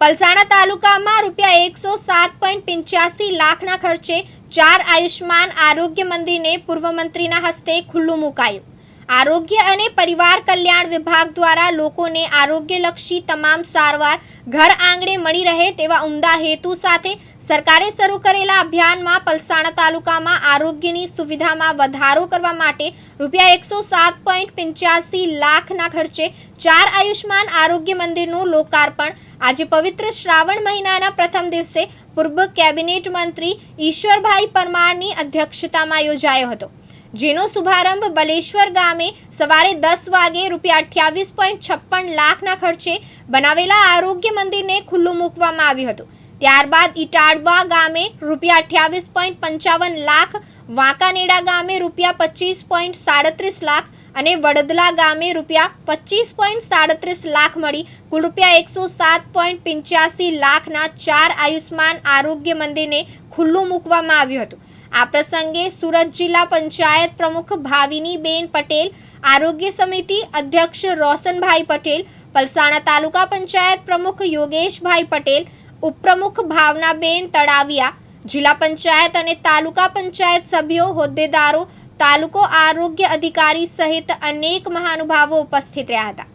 પલસાણા તાલુકામાં રૂપિયા એકસો સાત પોઈન્ટ પંચ્યાસી લાખના ખર્ચે ચાર આયુષ્માન આરોગ્ય મંદિરને પૂર્વ મંત્રીના હસ્તે ખુલ્લું મુકાયું. આરોગ્ય અને પરિવાર કલ્યાણ વિભાગ દ્વારા લોકોને આરોગ્યલક્ષી તમામ સારવાર ઘર આંગણે મળી રહે તેવા ઉમદા હેતુ સાથે સરકારે શરૂ કરેલા અભિયાનમાં પલસાણા તાલુકામાં આરોગ્યની સુવિધામાં વધારો કરવા માટે રૂપિયા એકસો સાત પોઈન્ટ પંચ્યાસી લાખના ખર્ચે ચાર આયુષ્માન આરોગ્ય મંદિરનું લોકાર્પણ. આજે પવિત્ર શ્રાવણ મહિનાના પ્રથમ દિવસે પૂર્વ કેબિનેટ મંત્રી ઈશ્વરભાઈ પરમારની અધ્યક્ષતામાં યોજાયો હતો. જેનો શુભારંભ બલેશ્વર ગામે સવારે દસ વાગે રૂપિયા અઠ્યાવીસ પોઈન્ટ છપ્પન લાખના ખર્ચે બનાવેલા આરોગ્ય મંદિરને ખુલ્લું મૂકવામાં આવ્યું હતું. ત્યારબાદ ઇટાડવા ગામે રૂપિયા અઠ્યાવીસ પોઈન્ટ પંચાવન લાખ, વાંકાનેડા ગામે રૂપિયા પચીસ પોઈન્ટ સાડત્રીસ લાખ અને વડદલા ગામે રૂપિયા પચીસ પોઈન્ટ સાડત્રીસ લાખ મળી. કુલ રૂપિયા એકસો સાત પોઈન્ટ પંચ્યાસી લાખના ચાર આયુષ્માન આરોગ્ય મંદિરને ખુલ્લું મૂકવામાં આવ્યું હતું. આ પ્રસંગે સુરત જિલ્લા પંચાયત પ્રમુખ ભાવિનીબેન પટેલ, આરોગ્ય સમિતિ અધ્યક્ષ રોશનભાઈ પટેલ, પલસાણા તાલુકા પંચાયત પ્રમુખ યોગેશભાઈ પટેલ ઉપપ્રમુખ ભાવનાબેન તળાવિયા, જિલ્લા પંચાયત અને તાલુકા પંચાયત સભ્યો, હોદ્દેદારો, તાલુકો આરોગ્ય અધિકારી સહિત અનેક મહાનુભાવો ઉપસ્થિત રહ્યા હતા.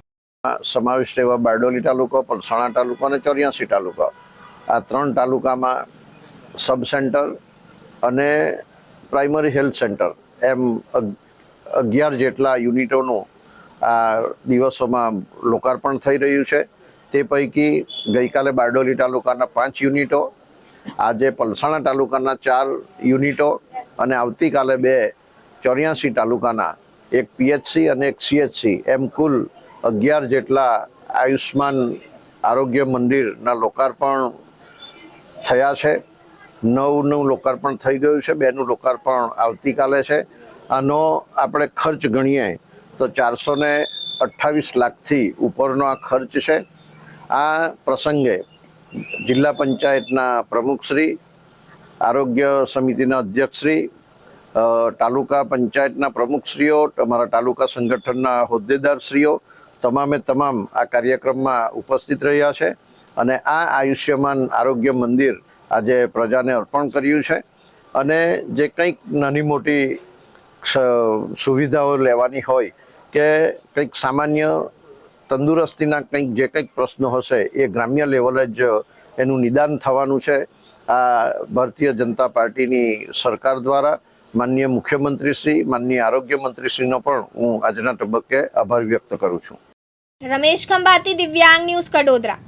સમાવિષ્ટ એવા બારડોલી તાલુકો, પલસાણા તાલુકો અને ચોર્યાસી તાલુકો. આ ત્રણ તાલુકામાં સબ સેન્ટર અને પ્રાઇમરી હેલ્થ સેન્ટર એમ અગિયાર જેટલા યુનિટોનું આ દિવસોમાં લોકાર્પણ થઈ રહ્યું છે. તે પૈકી ગઈકાલે બારડોલી તાલુકાના પાંચ યુનિટો, આજે પલસાણા તાલુકાના ચાર યુનિટો અને આવતીકાલે બે ચોર્યાસી તાલુકાના, એક પીએચસી અને એક સીએચસી, એમ કુલ અગિયાર જેટલા આયુષ્માન આરોગ્ય મંદિરના લોકાર્પણ થયા છે. નવનું લોકાર્પણ થઈ ગયું છે, બેનું લોકાર્પણ આવતીકાલે છે. આનો આપણે ખર્ચ ગણીએ તો ચારસો ને અઠ્ઠાવીસ લાખથી ઉપરનો આ ખર્ચ છે. આ પ્રસંગે જિલ્લા પંચાયતના પ્રમુખશ્રી આરોગ્ય સમિતિના અધ્યક્ષશ્રી તાલુકા પંચાયતના પ્રમુખશ્રીઓ તમારા તાલુકા સંગઠનના હોદ્દેદારશ્રીઓ તમામે તમામ આ કાર્યક્રમમાં ઉપસ્થિત રહ્યા છે અને આ આયુષ્યમાન આરોગ્ય મંદિર આજે પ્રજાને અર્પણ કર્યું છે અને જે કંઈક નાની મોટી સુવિધાઓ લેવાની હોય કે કંઈક સામાન્ય તંદુરસ્તીના કંઈક જે કંઈક પ્રશ્નો હશે એ ગ્રામ્ય લેવલે જ એનું નિદાન થવાનું છે. આ ભારતીય જનતા પાર્ટીની સરકાર દ્વારા માનનીય મુખ્યમંત્રીશ્રી, માનનીય આરોગ્ય મંત્રીશ્રીનો પણ હું આજના તબક્કે આભાર વ્યક્ત કરું છું. રમેશ ખંભાતી, દિવ્યાંગ ન્યૂઝ કડોદરા.